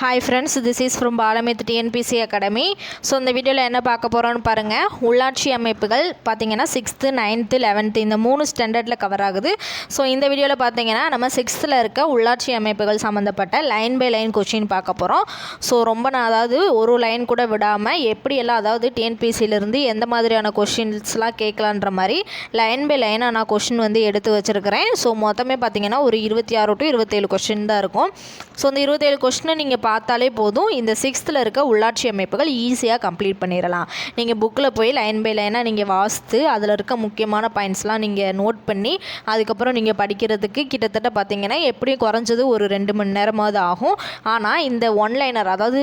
Hi friends this is from பாலமித் TNPSC academy so இந்த வீடியோவில் என்ன பார்க்க போகிறோன்னு பாருங்கள் உள்ளாட்சி அமைப்புகள் பார்த்திங்கன்னா சிக்ஸ்த்து நைன்த்து லெவன்த்து இந்த மூணு ஸ்டாண்டர்டில் கவர் ஆகுது. ஸோ இந்த வீடியோவில் பார்த்தீங்கன்னா நம்ம சிக்ஸ்த்தில் இருக்க உள்ளாட்சி அமைப்புகள் சம்மந்தப்பட்ட லைன் பை லைன் கொஷின் பார்க்க போகிறோம் ஸோ ரொம்ப நான் அதாவது ஒரு லைன் கூட விடாமல் எப்படியெல்லாம் அதாவது டிஎன்பிசியிலேருந்து எந்த மாதிரியான கொஷின்ஸ்லாம் கேட்கலான்ற மாதிரி லைன் பை லைனாக நான் கொஷின் வந்து எடுத்து வச்சுருக்கிறேன். ஸோ மொத்தமே பார்த்தீங்கன்னா ஒரு இருபத்தி ஆறு டு இருபத்தேழு கொஷின் தான் இருக்கும். ஸோ இந்த இருபத்தேழு கொஷினை நீங்கள் பார்த்தாலே போதும். இந்த சிக்ஸ்த்தில் இருக்க உள்ளாட்சி அமைப்புகள் ஈஸியாக கம்ப்ளீட் பண்ணிடலாம் நீங்கள் புக்கில் போய் லைன் பை லைனாக நீங்கள் வாசித்து அதில் இருக்க முக்கியமான பாயிண்ட்ஸ்லாம் நீங்கள் நோட் பண்ணி அதுக்கப்புறம் நீங்கள் படிக்கிறதுக்கு கிட்டத்தட்ட பார்த்தீங்கன்னா எப்படியும் குறைஞ்சது ஒரு ரெண்டு மணி நேரமாவது ஆகும். ஆனால் இந்த ஒன்லைனர் அதாவது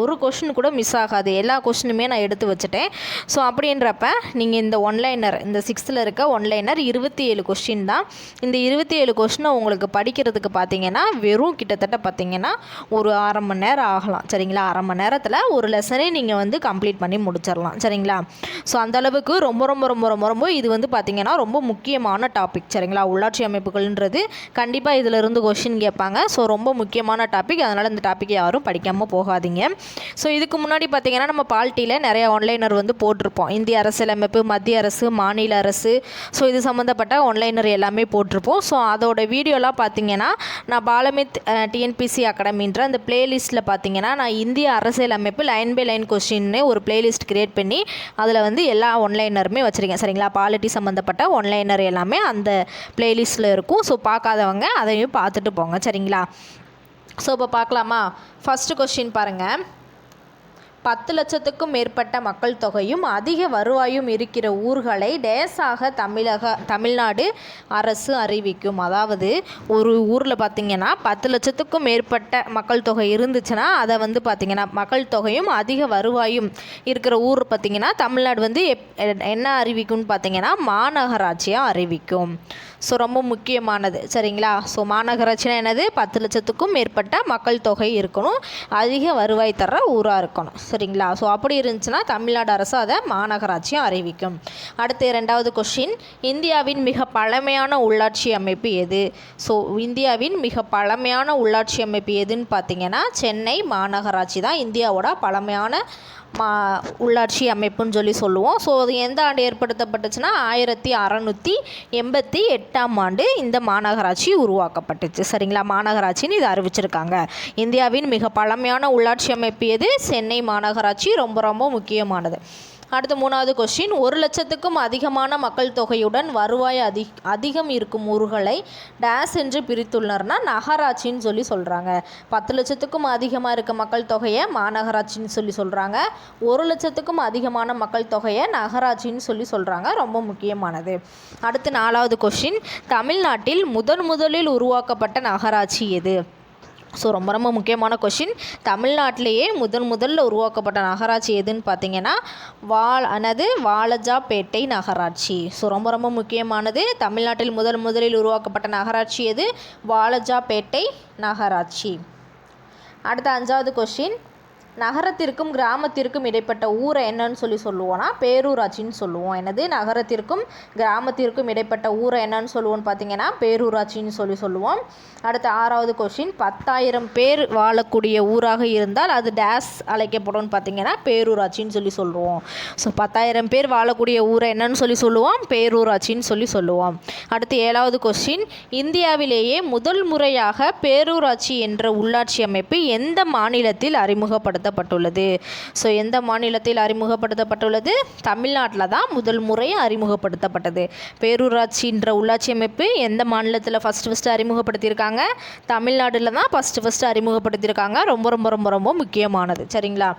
ஒரு கொஷின் கூட மிஸ் ஆகாது. எல்லா கொஷினுமே நான் எடுத்து வச்சுட்டேன். ஸோ அப்படின்றப்ப நீங்கள் இந்த ஒன்லைனர் இந்த சிக்ஸ்த்தில் இருக்க ஒன்லைனர் இருபத்தி ஏழு கொஷின் தான். இந்த இருபத்தி ஏழு கொஷினை உங்களுக்கு படிக்கிறதுக்கு பார்த்தீங்கன்னா வெறும் கிட்டத்தட்ட பார்த்தீங்கன்னா ஒரு அரை அரை மணி நேரம் ஆகலாம். சரிங்களா? அரை மணி நேரத்தில் ஒரு லெசனே நீங்கள் வந்து கம்ப்ளீட் பண்ணி முடிச்சிடலாம். சரிங்களா? ஸோ அந்த அளவுக்கு ரொம்ப ரொம்ப ரொம்ப ரொம்ப ரொம்ப இது வந்து பார்த்தீங்கன்னா ரொம்ப முக்கியமான டாபிக் சரிங்களா? உள்ளாட்சி அமைப்புகள்ன்றது கண்டிப்பாக இதில் இருந்து கொஷின் கேட்பாங்க. ஸோ ரொம்ப முக்கியமான டாபிக் அதனால் இந்த டாபிக் யாரும் படிக்காமல் போகாதீங்க. ஸோ இதுக்கு முன்னாடி பார்த்திங்கன்னா நம்ம பால்ட்டியில் நிறைய ஆன்லைனர் வந்து போட்டிருப்போம். இந்திய அரசியலமைப்பு மத்திய அரசு மாநில அரசு. ஸோ இது சம்மந்தப்பட்ட ஒன்லைனர் எல்லாமே போட்டிருப்போம். ஸோ அதோட வீடியோலாம் பார்த்திங்கன்னா நான் பாலமித் டிஎன்பிசி அகாடமின்ற அந்த பிளேலிஸ்ட்டில் பார்த்தீங்கன்னா நான் இந்திய அரசியலமைப்பு லைன் பை லைன் கொஸ்டின்னு ஒரு பிளேலிஸ்ட் கிரியேட் பண்ணி அதில் வந்து எல்லா ஒன்லைனருமே வச்சுருக்கேன். சரிங்களா? பாலிட்டி சம்மந்தப்பட்ட ஒன்லைனர் எல்லாமே அந்த பிளேலிஸ்ட்டில் இருக்கும். ஸோ பார்க்காதவங்க அதையும் பார்த்துட்டு போங்க. சரிங்களா? ஸோ இப்போ பார்க்கலாமா? ஃபஸ்ட்டு கொஸ்டின் பாருங்கள் பத்து லட்சத்துக்கும் மேற்பட்ட மக்கள் தொகையும் அதிக வருவாயும் இருக்கிற ஊர்களை டேஸாக தமிழக தமிழ்நாடு அரசு அறிவிக்கும். அதாவது ஒரு ஊரில் பார்த்திங்கன்னா பத்து லட்சத்துக்கும் மேற்பட்ட மக்கள் தொகை இருந்துச்சுன்னா அதை வந்து பார்த்திங்கன்னா மக்கள் தொகையும் அதிக வருவாயும் இருக்கிற ஊர் பார்த்திங்கன்னா தமிழ்நாடு வந்து எப் என்ன அறிவிக்கும்னு பார்த்திங்கன்னா மாநகராட்சியாக அறிவிக்கும். ஸோ ரொம்ப முக்கியமானது. சரிங்களா? ஸோ மாநகராட்சினா என்னது? பத்து லட்சத்துக்கும் மேற்பட்ட மக்கள் தொகை இருக்கணும். அதிக வருவாய் தர ஊராக இருக்கணும். சரிங்களா? ஸோ அப்படி இருந்துச்சுன்னா தமிழ்நாடு அரசு அதை மாநகராட்சியும் அறிவிக்கும். அடுத்து ரெண்டாவது கொஷின் இந்தியாவின் மிக பழமையான உள்ளாட்சி அமைப்பு எது? ஸோ இந்தியாவின் மிக பழமையான உள்ளாட்சி அமைப்பு எதுன்னு பார்த்தீங்கன்னா சென்னை மாநகராட்சி தான் இந்தியாவோட பழமையான மா உள்ளாட்சி அமைப்புன்னு சொல்லி சொல்லுவோம். ஸோ அது எந்த ஆண்டு ஏற்படுத்தப்பட்டுச்சுன்னா ஆயிரத்தி அறநூற்றி எண்பத்தி எட்டாம் ஆண்டு இந்த மாநகராட்சி உருவாக்கப்பட்டுச்சு. சரிங்களா? மாநகராட்சின்னு இதை அறிவிச்சிருக்காங்க. இந்தியாவின் மிக பழமையான உள்ளாட்சி அமைப்பு எது? சென்னை மாநகராட்சி. ரொம்ப ரொம்ப முக்கியமானது. அடுத்து மூணாவது கொஸ்டின் ஒரு லட்சத்துக்கும் அதிகமான மக்கள் தொகையுடன் வருவாய் அதி அதிகம் இருக்கும் ஊர்களை டேஸ் என்று பிரித்துள்ளனர்னா நகராட்சின்னு சொல்லி சொல்கிறாங்க பத்து லட்சத்துக்கும் அதிகமாக இருக்க மக்கள் தொகையை மாநகராட்சின்னு சொல்லி சொல்கிறாங்க ஒரு லட்சத்துக்கும் அதிகமான மக்கள் தொகையை நகராட்சின்னு சொல்லி சொல்கிறாங்க ரொம்ப முக்கியமானது. அடுத்து நாலாவது கொஸ்டின் தமிழ்நாட்டில் முதன் முதலில் உருவாக்கப்பட்ட நகராட்சி எது? ஸோ ரொம்ப ரொம்ப முக்கியமான கொஷின் தமிழ்நாட்டிலேயே முதன் முதல்ல உருவாக்கப்பட்ட நகராட்சி எதுன்னு பார்த்தீங்கன்னா வால் அனது வாலஜாபேட்டை நகராட்சி. ஸோ ரொம்ப ரொம்ப முக்கியமானது. தமிழ்நாட்டில் முதல் முதலில் உருவாக்கப்பட்ட நகராட்சி எது? வாலஜாபேட்டை நகராட்சி. அடுத்த அஞ்சாவது கொஷின் நகரத்திற்கும் கிராமத்திற்கும் இடைப்பட்ட ஊரை என்னன்னு சொல்லி சொல்லுவோம்னா பேரூராட்சின்னு சொல்லுவோம். என்னது? நகரத்திற்கும் கிராமத்திற்கும் இடைப்பட்ட ஊரை என்னன்னு சொல்லுவோம்னு பார்த்தீங்கன்னா பேரூராட்சின்னு சொல்லி சொல்லுவோம். அடுத்த ஆறாவது கொஷின் பத்தாயிரம் பேர் வாழக்கூடிய ஊராக இருந்தால் அது டேஸ் அழைக்கப்படும் பார்த்தீங்கன்னா பேரூராட்சின்னு சொல்லி சொல்லுவோம். ஸோ பத்தாயிரம் பேர் வாழக்கூடிய ஊரை என்னன்னு சொல்லி சொல்லுவோம். பேரூராட்சின்னு சொல்லி சொல்லுவோம். அடுத்து ஏழாவது கொஸ்டின் இந்தியாவிலேயே முதல் முறையாக பேரூராட்சி என்ற உள்ளாட்சி அமைப்பு எந்த மாநிலத்தில் அறிமுகப்படுத்தப்பட்டுள்ளது. ஸோ எந்த மாநிலத்தில் அறிமுகப்படுத்தப்பட்டுள்ளது? தமிழ்நாட்டில் தான் முதல் முறை அறிமுகப்படுத்தப்பட்டது. பேரூராட்சின்ற உள்ளாட்சி அமைப்பு எந்த மாநிலத்தில் ஃபஸ்ட்டு ஃபஸ்ட்டு அறிமுகப்படுத்தியிருக்காங்க? தமிழ்நாட்டில் தான் ஃபஸ்ட்டு ஃபஸ்ட்டு அறிமுகப்படுத்தியிருக்காங்க. ரொம்ப ரொம்ப ரொம்ப ரொம்ப முக்கியமானது. சரிங்களா?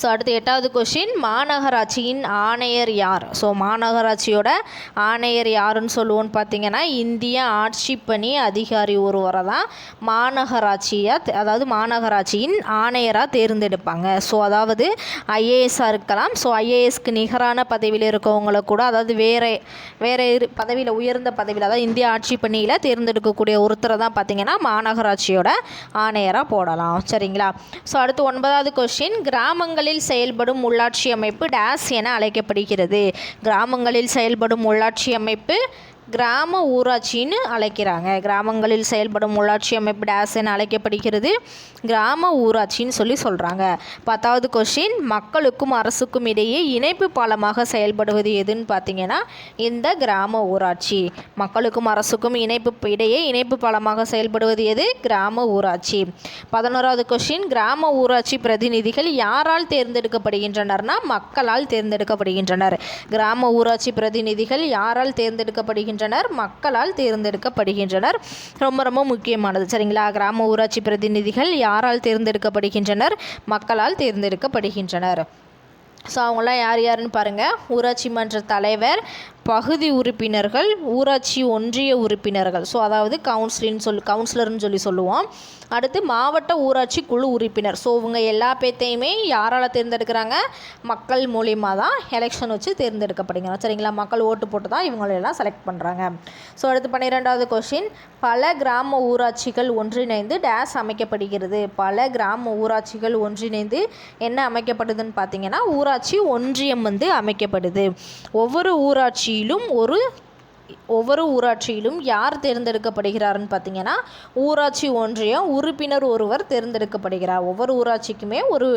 ஸோ அடுத்து எட்டாவது கொஷின் மாநகராட்சியின் ஆணையர் யார்? ஸோ மாநகராட்சியோட ஆணையர் யாருன்னு சொல்லுவோன்னு பார்த்தீங்கன்னா இந்திய பணி அதிகாரி ஒருவரை தான் மாநகராட்சியாக அதாவது மாநகராட்சியின் ஆணையராக தேர்ந்தெடுப்பாங்க. ஸோ அதாவது ஐஏஎஸ்ஸாக இருக்கலாம். ஸோ ஐஏஎஸ்க்கு நிகரான பதவியில் இருக்கவங்கள கூட அதாவது வேறு வேறு இரு பதவியில் உயர்ந்த பதவியில் அதாவது இந்திய ஆட்சி பணியில் தேர்ந்தெடுக்கக்கூடிய ஒருத்தரை தான் பார்த்தீங்கன்னா மாநகராட்சியோட ஆணையராக போடலாம். சரிங்களா? ஸோ அடுத்து ஒன்பதாவது கொஷின் கிராமங்களில் செயல்படும் உள்ளாட்சி அமைப்பு டேஸ் என அழைக்கப்படுகிறது. கிராமங்களில் செயல்படும் உள்ளாட்சி அமைப்பு கிராம ஊராட்சின்னு அழைக்கிறாங்க. கிராமங்களில் செயல்படும் உள்ளாட்சி அமைப்பு டேஸ் என அழைக்கப்படுகிறது. கிராம ஊராட்சின்னு சொல்லி சொல்கிறாங்க பத்தாவது கொஷின் மக்களுக்கும் அரசுக்கும் இடையே இணைப்பு பாலமாக செயல்படுவது எதுன்னு பார்த்தீங்கன்னா இந்த கிராம ஊராட்சி. மக்களுக்கும் அரசுக்கும் இணைப்பு இடையே இணைப்பு பாலமாக செயல்படுவது எது? கிராம ஊராட்சி. பதினோராவது கொஷின் கிராம ஊராட்சி பிரதிநிதிகள் யாரால் தேர்ந்தெடுக்கப்படுகின்றனர்னா மக்களால் தேர்ந்தெடுக்கப்படுகின்றனர். கிராம ஊராட்சி பிரதிநிதிகள் யாரால் தேர்ந்தெடுக்கப்படுகின்றனர்? மக்களால் தேர்ந்தெடுக்கப்படுகின்றனர். ரொம்ப ரொம்ப முக்கியமானது. சரிங்களா? கிராம ஊராட்சி பிரதிநிதிகள் யாரால் தேர்ந்தெடுக்கப்படுகின்றனர்? மக்களால் தேர்ந்தெடுக்கப்படுகின்றனர். ஸோ அவங்களாம் யார் யாருன்னு பாருங்கள் ஊராட்சி மன்ற தலைவர் பகுதி உறுப்பினர்கள் ஊராட்சி ஒன்றிய உறுப்பினர்கள். ஸோ அதாவது கவுன்சிலின்னு சொல்லி கவுன்சிலர்னு சொல்லி சொல்லுவோம். அடுத்து மாவட்ட ஊராட்சி குழு உறுப்பினர். ஸோ இவங்க எல்லா பேர்த்தையுமே யாரால் தேர்ந்தெடுக்கிறாங்க? மக்கள் மூலியமாக தான் எலெக்ஷன் வச்சு தேர்ந்தெடுக்கப்படுகிறாங்க. சரிங்களா? மக்கள் ஓட்டு போட்டு தான் இவங்களெல்லாம் செலக்ட் பண்ணுறாங்க ஸோ அடுத்து பன்னிரெண்டாவது கொஷின் பல கிராம ஊராட்சிகள் ஒன்றிணைந்து டேஸ் அமைக்கப்படுகிறது. பல கிராம ஊராட்சிகள் ஒன்றிணைந்து என்ன அமைக்கப்படுதுன்னு பார்த்தீங்கன்னா ஊராட்சி ஒன்றியம் வந்து அமைக்கப்படுது. ஒவ்வொரு ஊராட்சி ஊராட்சியிலும் ஒரு ஒவ்வொரு ஊராட்சியிலும் யார் தேர்ந்தெடுக்கப்படுகிறார்னு பார்த்தீங்கன்னா ஊராட்சி ஒன்றியம் உறுப்பினர் ஒருவர் தேர்ந்தெடுக்கப்படுகிறார். ஒவ்வொரு ஊராட்சிக்குமே ஒரு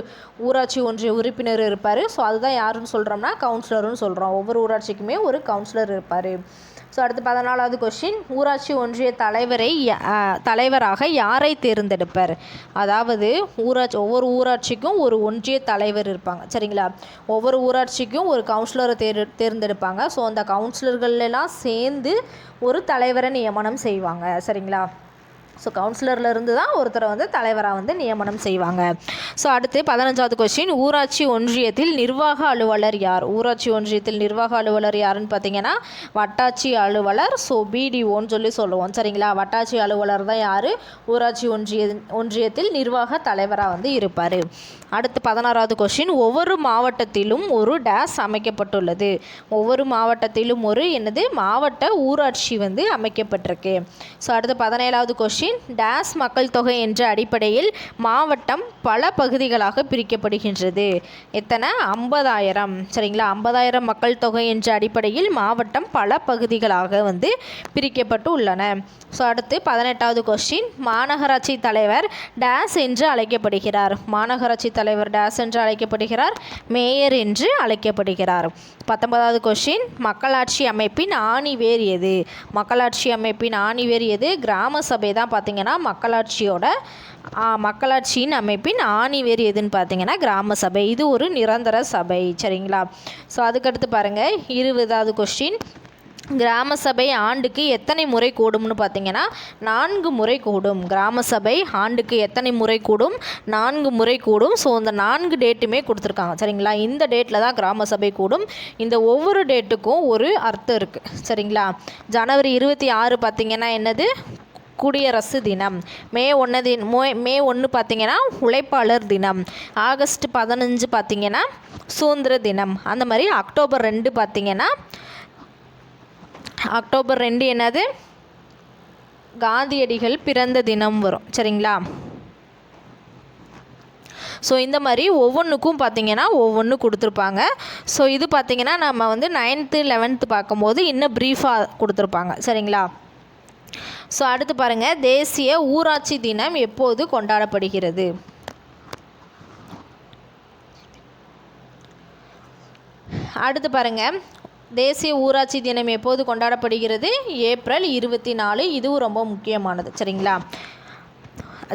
ஊராட்சி ஒன்றிய உறுப்பினர் இருப்பார். ஸோ அதுதான் யாருன்னு சொல்கிறோம்னா கவுன்சிலர்னு சொல்கிறோம் ஒவ்வொரு ஊராட்சிக்குமே ஒரு கவுன்சிலர் இருப்பார். ஸோ அடுத்து பதினாலாவது கொஷின் ஊராட்சி ஒன்றிய தலைவரை ய- தலைவராக யாரை தேர்ந்தெடுப்பர்? அதாவது ஊராட்சி ஒவ்வொரு ஊராட்சிக்கும் ஒரு ஒன்றிய தலைவர் இருப்பாங்க. சரிங்களா? ஒவ்வொரு ஊராட்சிக்கும் ஒரு கவுன்சிலரை தேர் தேர்ந்தெடுப்பாங்க. ஸோ அந்த கவுன்சிலர்களெல்லாம் சேர்ந்து ஒரு தலைவரை நியமனம் செய்வாங்க. சரிங்களா? ஸோ கவுன்சிலர்லேருந்து தான் ஒருத்தரை வந்து தலைவராக வந்து நியமனம் செய்வாங்க. ஸோ அடுத்து பதினஞ்சாவது கொஸ்டின் ஊராட்சி ஒன்றியத்தில் நிர்வாக அலுவலர் யார்? ஊராட்சி ஒன்றியத்தில் நிர்வாக அலுவலர் யாருன்னு பார்த்தீங்கன்னா வட்டாட்சி அலுவலர். ஸோ பிடிஓன்னு சொல்லி சொல்லுவோம். சரிங்களா? வட்டாட்சி அலுவலர் தான் யார்? ஊராட்சி ஒன்றிய ஒன்றியத்தில் நிர்வாக தலைவராக வந்து இருப்பார். அடுத்து பதினாறாவது கொஸ்டின் ஒவ்வொரு மாவட்டத்திலும் ஒரு டேஸ் அமைக்கப்பட்டுள்ளது. ஒவ்வொரு மாவட்டத்திலும் ஒரு என்னது? மாவட்ட ஊராட்சி வந்து அமைக்கப்பட்டிருக்கு. ஸோ அடுத்து பதினேழாவது கொஸ்டின் டேஸ் மக்கள் தொகை என்ற அடிப்படையில் மாவட்டம் பல பகுதிகளாக பிரிக்கப்படுகின்றது. எத்தனை? ஐம்பதாயிரம். சரிங்களா? ஐம்பதாயிரம் மக்கள் தொகை என்ற அடிப்படையில் மாவட்டம் பல பகுதிகளாக வந்து பிரிக்கப்பட்டு உள்ளன. ஸோ அடுத்து பதினெட்டாவது கொஸ்டின் மாநகராட்சி தலைவர் டேஸ் என்று அழைக்கப்படுகிறார். மாநகராட்சி தலைவர் டேஸ் என்று அழைக்கப்படுகிறார். மேயர் என்று அழைக்கப்படுகிறார். பத்தொன்பதாவது கொஸ்டின் மக்களாட்சி அமைப்பின் ஆணிவேர் எது? மக்களாட்சி அமைப்பின் ஆணிவேர் எது? கிராம சபை தான் பார்த்திங்கன்னா மக்களாட்சியோட மக்களாட்சியின் அமைப்பின் ஆணிவேர் எதுன்னு பார்த்தீங்கன்னா கிராம சபை. இது ஒரு நிரந்தர சபை சரிங்களா? ஸோ அதுக்கடுத்து பாருங்கள் இருபதாவது கொஸ்டின் கிராம சபை ஆண்டுக்கு எத்தனை முறை கூடும்னு பார்த்தீங்கன்னா நான்கு முறை கூடும். கிராம சபை ஆண்டுக்கு எத்தனை முறை கூடும்? நான்கு முறை கூடும். ஸோ இந்த நான்கு டேட்டுமே கொடுத்துருக்காங்க சரிங்களா? இந்த டேட்டில் தான் கிராம சபை கூடும். இந்த ஒவ்வொரு டேட்டுக்கும் ஒரு அர்த்தம் இருக்குது சரிங்களா? ஜனவரி இருபத்தி ஆறு பார்த்திங்கன்னா என்னது? குடியரசு தினம். மே ஒன்று தின் மே ஒன்று பார்த்தீங்கன்னா உழைப்பாளர் தினம். ஆகஸ்ட் பதினஞ்சு பார்த்திங்கன்னா சுதந்திர தினம். அந்த மாதிரி அக்டோபர் ரெண்டு பார்த்திங்கன்னா அக்டோபர் ரெண்டு என்னது? காந்தியடிகள் பிறந்த தினம் வரும். சரிங்களா? ஸோ இந்த மாதிரி ஒவ்வொன்றுக்கும் பார்த்தீங்கன்னா ஒவ்வொன்று கொடுத்துருப்பாங்க. ஸோ இது பார்த்திங்கன்னா நம்ம வந்து நைன்த்து லெவன்த்து பார்க்கும்போது இன்னும் ப்ரீஃபாக கொடுத்துருப்பாங்க. சரிங்களா? ஸோ அடுத்து பாருங்கள் தேசிய ஊராட்சி தினம் எப்போது கொண்டாடப்படுகிறது? அடுத்து பாருங்கள் தேசிய ஊராட்சி தினம் எப்போது கொண்டாடப்படுகிறது? ஏப்ரல் இருபத்தி நாலு. இதுவும் ரொம்ப முக்கியமானது. சரிங்களா?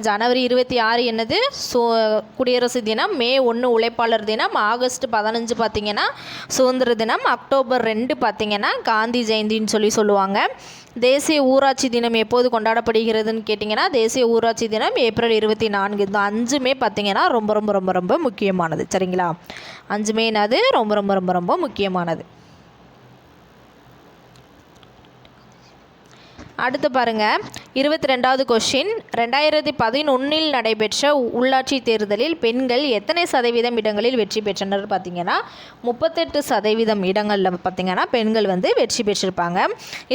ஜனவரி இருபத்தி ஆறு என்னது? சு குடியரசு தினம் மே ஒன்று உழைப்பாளர் தினம் ஆகஸ்ட் பதினஞ்சு பார்த்திங்கன்னா சுதந்திர தினம் அக்டோபர் ரெண்டு பார்த்திங்கன்னா காந்தி ஜெயந்தின்னு சொல்லி சொல்லுவாங்க. தேசிய ஊராட்சி தினம் எப்போது கொண்டாடப்படுகிறதுன்னு கேட்டிங்கன்னா தேசிய ஊராட்சி தினம் ஏப்ரல் இருபத்தி நான்கு. இந்த அஞ்சுமே பார்த்திங்கன்னா ரொம்ப ரொம்ப ரொம்ப ரொம்ப முக்கியமானது. சரிங்களா? அஞ்சுமே என்னது? ரொம்ப ரொம்ப ரொம்ப ரொம்ப முக்கியமானது. அடுத்து பாருங்க. இருபத்தி ரெண்டாவது கொஷின் ரெண்டாயிரத்தி பதினொன்னில் நடைபெற்ற உள்ளாட்சி தேர்தலில் பெண்கள் எத்தனை சதவீதம் இடங்களில் வெற்றி பெற்றனர் பார்த்தீங்கன்னா? முப்பத்தெட்டு சதவீதம் இடங்களில் பார்த்தீங்கன்னா பெண்கள் வந்து வெற்றி பெற்றிருப்பாங்க.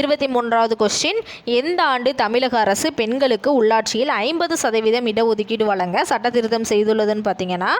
இருபத்தி மூன்றாவது கொஸ்டின் எந்த ஆண்டு தமிழக அரசு பெண்களுக்கு உள்ளாட்சியில் ஐம்பது சதவீதம் இடஒதுக்கீடு வழங்க சட்ட திருத்தம் செய்துள்ளதுன்னு பார்த்தீங்கன்னா?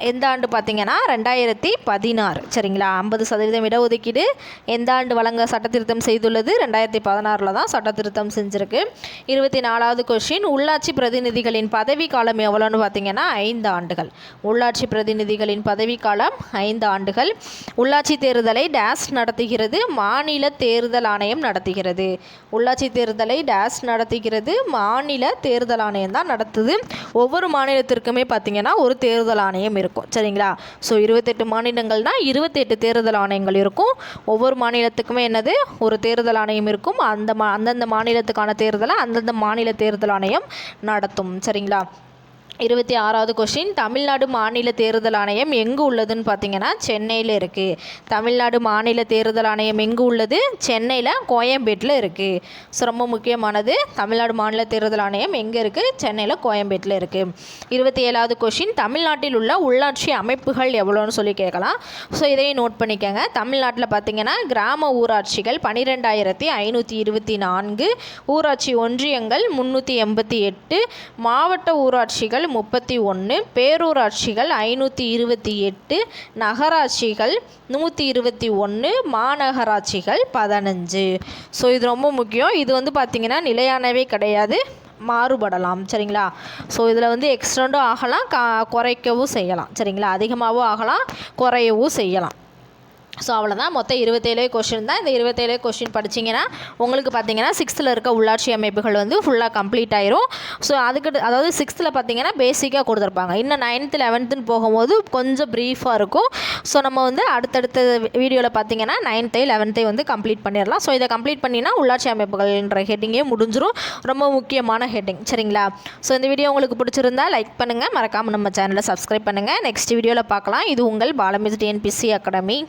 எந்த ஆண்டு பார்த்தீங்கன்னா ரெண்டாயிரத்தி பதினாறு. சரிங்களா? ஐம்பது சதவீதம் இடஒதுக்கீடு எந்த ஆண்டு வழங்க சட்டத்திருத்தம் செய்துள்ளது? ரெண்டாயிரத்தி பதினாறில் தான் சட்டத்திருத்தம் செஞ்சுருக்கு. இருபத்தி நாலாவது கொஷின் உள்ளாட்சி பிரதிநிதிகளின் பதவி காலம் எவ்வளோன்னு பார்த்தீங்கன்னா ஐந்து ஆண்டுகள். உள்ளாட்சி பிரதிநிதிகளின் பதவி காலம் ஐந்து ஆண்டுகள். உள்ளாட்சி தேர்தலை டேஸ் நடத்துகிறது. மாநில தேர்தல் ஆணையம் நடத்துகிறது. உள்ளாட்சி தேர்தலை டேஸ் நடத்துகிறது. மாநில தேர்தல் ஆணையம் தான் நடத்துது. ஒவ்வொரு மாநிலத்திற்குமே பார்த்தீங்கன்னா ஒரு தேர்தல் ஆணையம் இருக்கும். சரிங்களா? ஸோ இருபத்தெட்டு மாநிலங்கள்னா இருபத்தெட்டு தேர்தல் ஆணையங்கள் இருக்கும். ஒவ்வொரு மாநிலத்துக்குமே என்னது? ஒரு தேர்தல் ஆணையம் இருக்கும். அந்த மா அந்தந்த மாநிலத்துக்கான தேர்தலை அந்தந்த மாநில தேர்தல் ஆணையம் நடத்தும். சரிங்களா? இருபத்தி ஆறாவது கொஷின் தமிழ்நாடு மாநில தேர்தல் ஆணையம் எங்கு உள்ளதுன்னு பார்த்தீங்கன்னா சென்னையில் இருக்குது தமிழ்நாடு மாநில தேர்தல் ஆணையம் எங்கு உள்ளது? சென்னையில் கோயம்பேட்டில் இருக்குது ஸோ ரொம்ப முக்கியமானது தமிழ்நாடு மாநில தேர்தல் ஆணையம் எங்கே இருக்குது சென்னையில் கோயம்பேட்டில் இருக்குது இருபத்தி ஏழாவது கொஷின் தமிழ்நாட்டில் உள்ள உள்ளாட்சி அமைப்புகள் எவ்வளோன்னு சொல்லி கேட்கலாம். ஸோ இதையும் நோட் பண்ணிக்கோங்க. தமிழ்நாட்டில் பார்த்தீங்கன்னா கிராம ஊராட்சிகள் பன்னிரெண்டாயிரத்தி ஐநூற்றி இருபத்தி நான்கு ஊராட்சி ஒன்றியங்கள் முந்நூற்றி எண்பத்தி எட்டு மாவட்ட ஊராட்சிகள் முப்பத்தி ஒன்று பேரூராட்சிகள் ஐநூற்றி இருபத்தி எட்டு நகராட்சிகள் நூற்றி இருபத்தி ஒன்று மாநகராட்சிகள் பதினஞ்சு. ஸோ இது ரொம்ப முக்கியம். இது வந்து பார்த்திங்கன்னா நிலையானவே கிடையாது. மாறுபடலாம். சரிங்களா? ஸோ இதில் வந்து எக்ஸ்டெண்டும் ஆகலாம். கா குறைக்கவும் செய்யலாம். சரிங்களா? அதிகமாகவும் ஆகலாம். குறையவும் செய்யலாம். ஸோ அவ்வளோதான் மொத்தம் இருபத்தேழு கொஷின் தான். இந்த இருபத்தேழு கொஷின் படிச்சிங்கன்னா உங்களுக்கு பார்த்தீங்கன்னா சிக்ஸ்த்தில் இருக்க உள்ளாட்சி அமைப்புகள் வந்து ஃபுல்லாக கம்ப்ளீட் ஆயிரும். ஸோ அதுக்கு அதாவது சிக்ஸ்த்தில் பார்த்தீங்கன்னா பேசிக்காக கொடுத்துருப்பாங்க. இன்னும் நைன்த்து லெவன்த்துன்னு போகும்போது கொஞ்சம் ப்ரீஃபாக இருக்கும். ஸோ நம்ம வந்து அடுத்தடுத்த வீடியோவில் பார்த்தீங்கன்னா நைன்த்து லெவன்த்தை வந்து கம்ப்ளீட் பண்ணிடலாம். ஸோ இதை கம்ப்ளீட் பண்ணினா உள்ளாட்சி அமைப்புகள்ன்ற ஹெட்டிங்கே முடிஞ்சிடும் ரொம்ப முக்கியமான ஹெட்டிங் சரிங்களா? ஸோ இந்த வீடியோ உங்களுக்கு பிடிச்சிருந்தா லைக் பண்ணுங்கள் மறக்காமல் நம்ம சேனலை சப்ஸ்கிரைப் பண்ணுங்கள் நெக்ஸ்ட் வீடியோவில் பார்க்கலாம் இது உங்கள் பாலமிஸ் டிஎன்பிசி அகாடமி